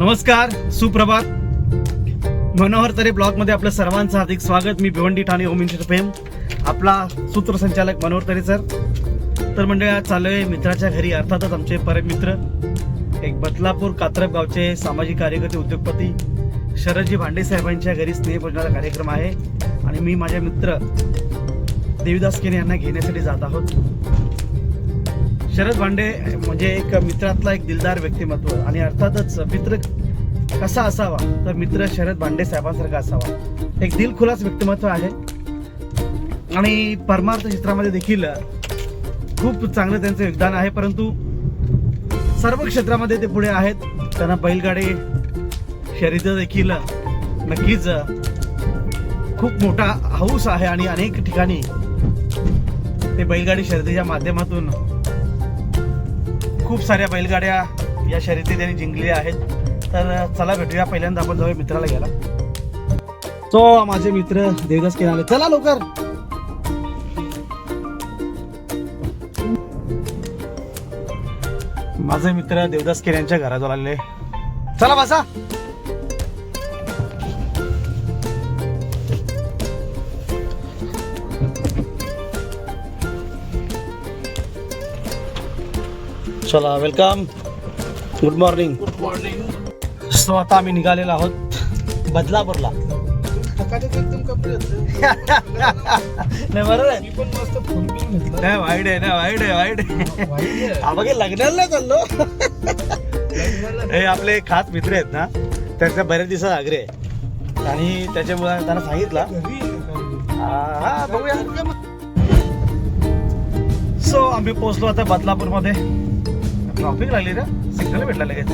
नमस्कार सुप्रभात. मनोहर तरे ब्लॉगमध्ये आपलं सर्वांचं हार्दिक स्वागत. मी भिवंडी ठाणे होम इन्शुर फेम आपला सूत्रसंचालक मनोहर तरे सर. तर म्हणजे आज चालू आहे मित्राच्या घरी अर्थातच आमचे परम मित्र एक बदलापूर कात्रप गावचे सामाजिक कार्यकर्ते उद्योगपती शरदजी भांडे साहेबांच्या घरी स्नेहभोजनाचा कार्यक्रम आहे. आणि मी माझ्या मित्र देवीदास केने यांना घेण्यासाठी जात आहोत. शरद भांडे म्हणजे एक मित्रातला एक दिलदार व्यक्तिमत्व. आणि अर्थातच मित्र कसा असावा तर मित्र शरद भांडे साहेबांसारखा असावा. एक दिलखुलास व्यक्तिमत्व आहे. आणि परमार्थ क्षेत्रामध्ये देखील खूप चांगलं त्यांचं योगदान आहे परंतु सर्व क्षेत्रामध्ये ते पुढे आहेत. त्यांना बैलगाडी शरीर देखील नक्कीच खूप मोठा हौस आहे आणि अनेक ठिकाणी ते बैलगाडी शर्यतीच्या माध्यमातून खूप साऱ्या बैलगाड्या या शर्यती त्यांनी जिंकलेल्या आहेत. तर चला भेटूया. पहिल्यांदा आपण जाऊया मित्राला घ्यायला. तो माझे मित्र देवदास किनारे. चला लवकर. माझे मित्र देवदास किऱ्यांच्या घराजवळ आले चला बसा. चला welcome good morning good morning so आता आम्ही निघालेलो आहोत बदलापूरला. नाही बरोबर नाही वाईट आहे ना वाईट आहे वाईट आहे. बघे लग्नाला चाललो. हे आपले खास मित्र आहेत ना त्यांचा बऱ्याच दिवसात आग्रे आहे. आणि त्याच्यामुळे त्यांना सांगितलं. हा, बघूया. सो आम्ही पोहोचलो आता बदलापूरमध्ये. ट्रॉफिक लागली ना सिग्नल भेटला लगेच.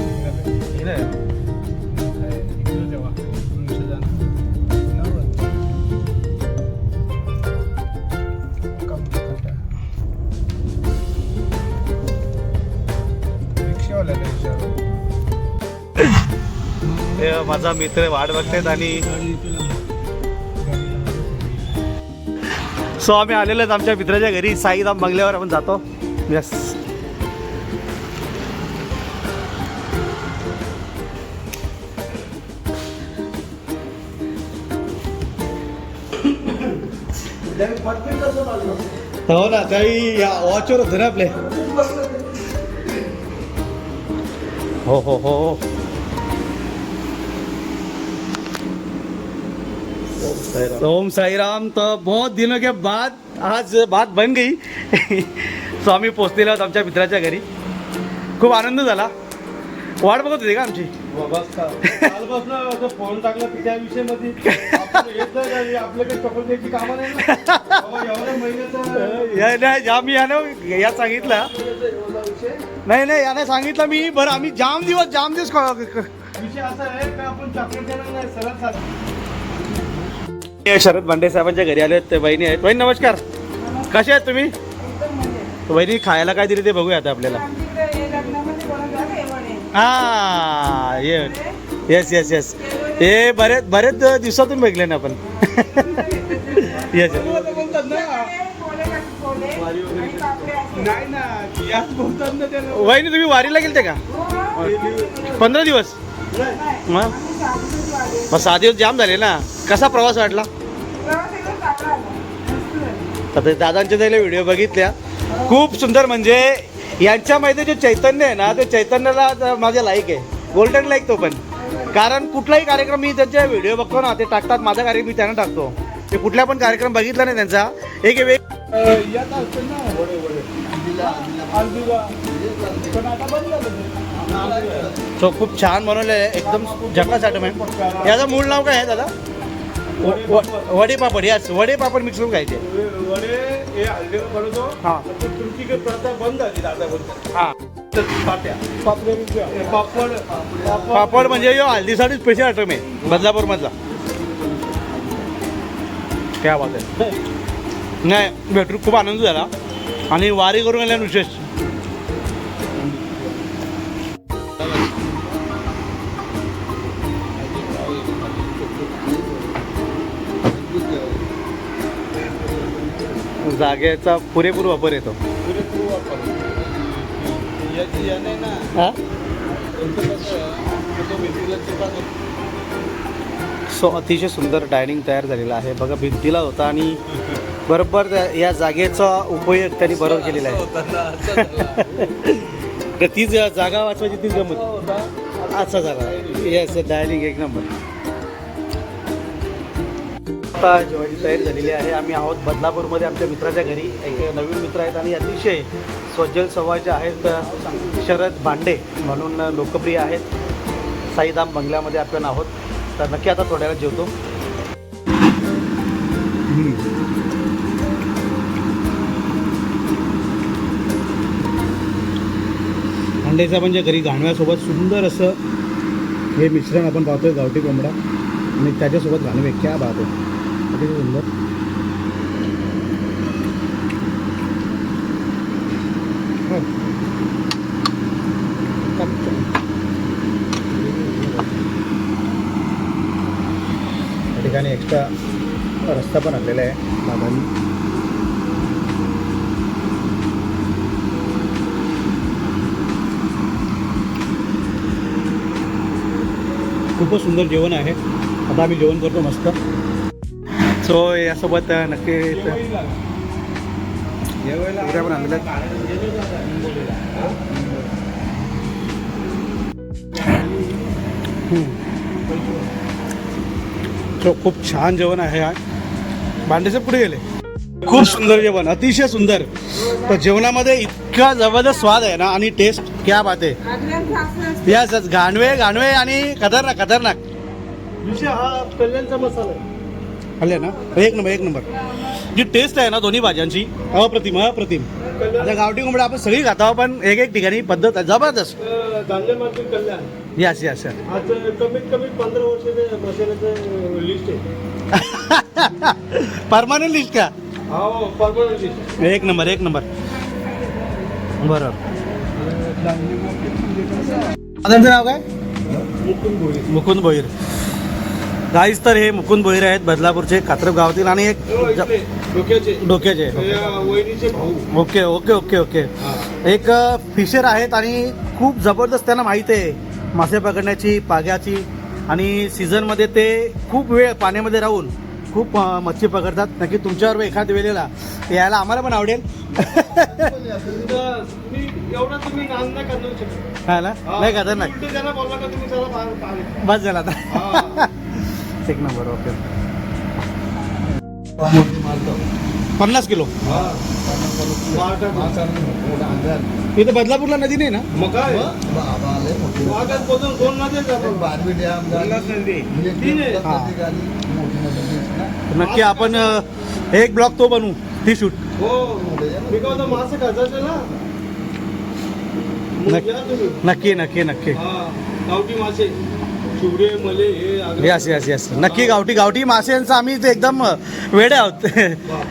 हे माझा मित्र वाट बघतायत आणि सो आम्ही आलेलो आहेत आमच्या मित्राच्या घरी. साईधाम बंगल्यावर आपण जातो. यस हो ना काही या वॉचवर होतं ना आपले. हो हो हो. ओम साईराम. तर बहुत दिनों के बाद आज बात बन गई. सो आम्ही पोचलेलो आहोत आमच्या मित्राच्या घरी. खूप आनंद झाला. वाट बघत होती का आमची? फोन टाकला त्या विषयामध्ये. आपण येत नाही यानं या सांगितलं. विषय नाही नाही याने सांगितलं मी बरं आम्ही जाम दिवस जाम दिवस विषय असा आहे का आपण चॉकलेट देणार नाही? सरळ शरद भांडे साहेबांच्या घरी आले आहेत ते बहिणी आहेत. बहीण नमस्कार. कसे आहेत तुम्ही? बहिणी खायला काय दिली ते बघूया आता आपल्याला. हा ये. येस येस येस हे बरेच बरेच दिवसातून बघले ना आपण. येस वहिनी तुम्ही वारीला गेलते का? पंधरा दिवस. मग? मग सहा दिवस जाम झाले ना. कसा प्रवास वाटला? आता दादांच्या त्याला व्हिडिओ बघितल्या. खूप सुंदर म्हणजे यांच्यामध्ये जे चैतन्य आहे ना ते चैतन्याला माझ्या लाईक आहे. गोल्डन लाईक तो पण. कारण कुठलाही कार्यक्रम मी त्यांचे व्हिडिओ बघतो ना ते टाकतात माझा कार्यक्रम मी त्यांना टाकतो. ते कुठला पण कार्यक्रम बघितला नाही त्यांचा. एक वेग. तो. खूप छान बनवलेलं आहे एकदम आटम आहे याचं मूळ नाव काय आहे दादा? वडे पापड याच वडे पापड मिक्स करून खायचे. वडे हे हल्दीला बनवतो. हा. तर तुमची काही प्रथा बंद झाली दादा बोलतो हा. पापड. पापड म्हणजे यो हल्दीसाठी स्पेशल आयटम आहे बदलापूर मधला काय बात आहे. नाही भेटून खूप आनंद झाला. आणि वारी करून आल्या विशेष जागेचा पुरेपूर वापर येतो. पुरेपूर वापर याची या नाही ना हा? त्यांचं कसं आहे, तो सो अतिशय सुंदर डायनिंग तयार झालेलं आहे. बघा भिंतीला होता आणि बरोबर या जागेचा उपयोग त्यांनी बरोबर केलेला आहे. तर तीच जागा वाचवायची तीच गमत. असा झाला येस डायनिंग एक नंबर. आत्ता जेवायची तयारी झालेली आहे. आम्ही आहोत बदलापूरमध्ये आमच्या मित्राच्या घरी. एक नवीन मित्र आहेत आणि अतिशय स्वजल स्वभावाचे आहेत शरद भांडे म्हणून लोकप्रिय आहेत. साईधाम बंगल्यामध्ये आपण आहोत. तर नक्की आता थोड्या वेळ जेवतो. भांडेचा म्हणजे घरी घाणव्यासोबत सुंदर असं हे मिश्रण आपण पाहतोय गावठी कोंबडा. आणि त्याच्यासोबत घाणवे क्या बात आहे. अतिशय सुंदर या ठिकाणी एक्स्ट्रा रस्ता पण आलेला आहे. दादांनी खूपच सुंदर जेवण आहे. आता आम्ही जेवण करतो मस्त. सो यासोबत नक्की पण. हम्म. सो खूप छान जेवण आहे हा भांडेचे पुढे गेले. खूप सुंदर जेवण अतिशय सुंदर. तर जेवणामध्ये इतका जबरदस्त स्वाद आहे ना आणि टेस्ट क्या बात आहे. यस यस गाणवे गाणवे आणि खतरनाक खतरनाक. विषय हा कल्याणचा मसाला आहे. खाल्ले ना? एक नंबर एक नंबर. जी टेस्ट आहे ना दोन्ही भाज्यांची अप्रतिम अप्रतिम. आता गावठी कोंबडा आपण सगळी खातो पण एक एक ठिकाणी पद्धत आहे. जबरदस्त. यस यस यस कमीत कमी पंधरा वर्षाचे मसाल्याचं लिस्ट आहे. परमानंट लिस्ट का? हो परमनंट लिस्ट एक नंबर एक नंबर. बरोबर दादांचं नाव काय? मुकुंद भोईर. मुकुंद भोईर. गाईस तर हे मुकुंद भोईर आहेत बदलापूरचे कात्रप गावातील आणि एक हो, डोक्याचे. Okay okay okay okay. एक फिशर आहेत आणि खूप जबरदस्त त्यांना माहिती आहे. मासे पकडण्याची पाग्याची आणि सीझनमध्ये ते खूप वेळ पाण्यामध्ये राहून खूप मच्छी पकडतात. नक्की तुमच्यावर एखाद वेळेला यायला आम्हाला पण आवडेल. नाही का. बस झाला आता. एक नंबर ओके पन्नास किलो? इथं बदलापूरला नदी नाही ना? मग काय. नक्की आपण एक ब्लॉक तो बनवू ती शूट हो. नक्की. नक्की नक्की. गावठी मासे. हे. यस यस यस नक्की गावठी गावठी माशांचं आम्ही इथे एकदम वेडे आहोत.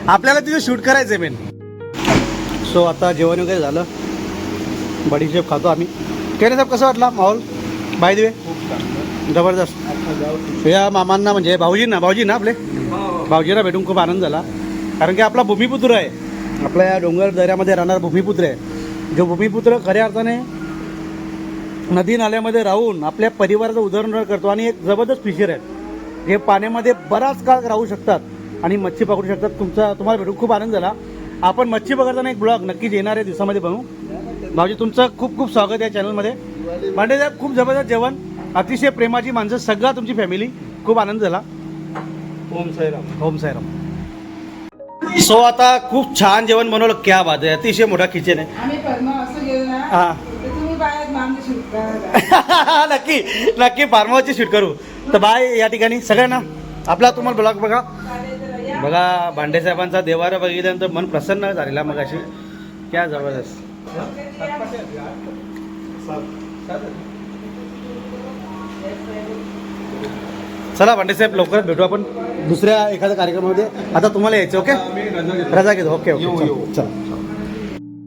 आपल्याला तिथे शूट करायचं मेन सो आता जेवण वगैरे झालं. बडीशेप खातो आम्ही. केले साहेब कसं वाटला माहोल? बाय दिवे. जबरदस्त. या मामांना म्हणजे भाऊजींना भाऊजी ना आपले? हा, हा. भाऊजींना भेटून खूप आनंद झाला. कारण की आपला भूमिपुत्र आहे. आपल्या या डोंगर दऱ्यामध्ये राहणारा भूमिपुत्र आहे. जो भूमिपुत्र खऱ्या अर्थाने नदी नाल्यामध्ये राहून आपल्या परिवाराचं उदरनिर्वाह करतो. आणि एक जबरदस्त फिशर आहे. जे पाण्यामध्ये बराच काळ राहू शकतात आणि मच्छी पकडू शकतात. तुमचा तुम्हाला भेटून खूप आनंद झाला. आपण मच्छी पकडताना एक ब्लॉग नक्कीच येणाऱ्या दिवसामध्ये बनवू. भाऊजी तुमचं खूप खूप स्वागत आहे चॅनलमध्ये म्हणजे साहेब खूप जबरदस्त जेवण. अतिशय प्रेमाची माणसं सगळा तुमची फॅमिली खूप आनंद झाला. ओम साईराम. ओम साईराम. सो आता खूप छान जेवण बनवलं. क्या बात आहे. अतिशय मोठा किचन आहे. आम्ही पद्मा असं गेलो ना हा. नक्की नक्की फार्म हाऊसची शूट करू. तर बाय या ठिकाणी सगळ्यांना. आपला तुम्हाला ब्लॉग बघा. बघा भांडे साहेबांचा देवारा बघितल्यानंतर मन प्रसन्न झालेला मग अशी क्या जबरदस्त. चला भांडे साहेब लवकरच भेटू आपण दुसऱ्या एखाद्या कार्यक्रमामध्ये. आता तुम्हाला यायचं ओके? रजा घेतो ओके ओके. येऊ. चल.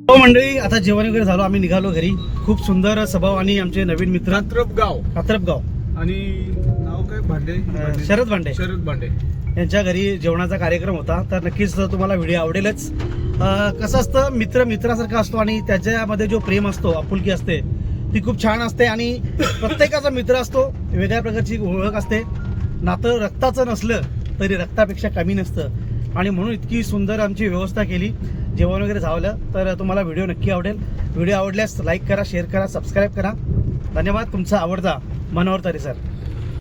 हो मंडळी आता जेवण वगैरे झालो आम्ही निघालो घरी. खूप सुंदर स्वभाव आणि आमचे नवीन मित्र. रात्रप गाव. कात्रप गाव आणि नाव काय? भांडे? शरद भांडे. शरद भांडे. यांच्या घरी जेवणाचा कार्यक्रम होता. तर नक्कीच तुम्हाला व्हिडिओ आवडेलच. अं, कसं असतं मित्र मित्रासारखा असतो आणि त्याच्यामध्ये जो प्रेम असतो आपुलकी असते ती खूप छान असते आणि प्रत्येकाचा मित्र असतो वेगळ्या प्रकारची ओळख असते. नातं रक्ताचं नसलं तरी रक्तापेक्षा कमी नसतं. आणि म्हणून इतकी सुंदर आमची व्यवस्था केली. जेवण वगैरे झालं तर तुम्हाला व्हिडिओ नक्की आवडेल. व्हिडिओ आवडल्यास लाईक करा शेअर करा सबस्क्राईब करा. धन्यवाद तुमचा आवडता मनोहर तरी सर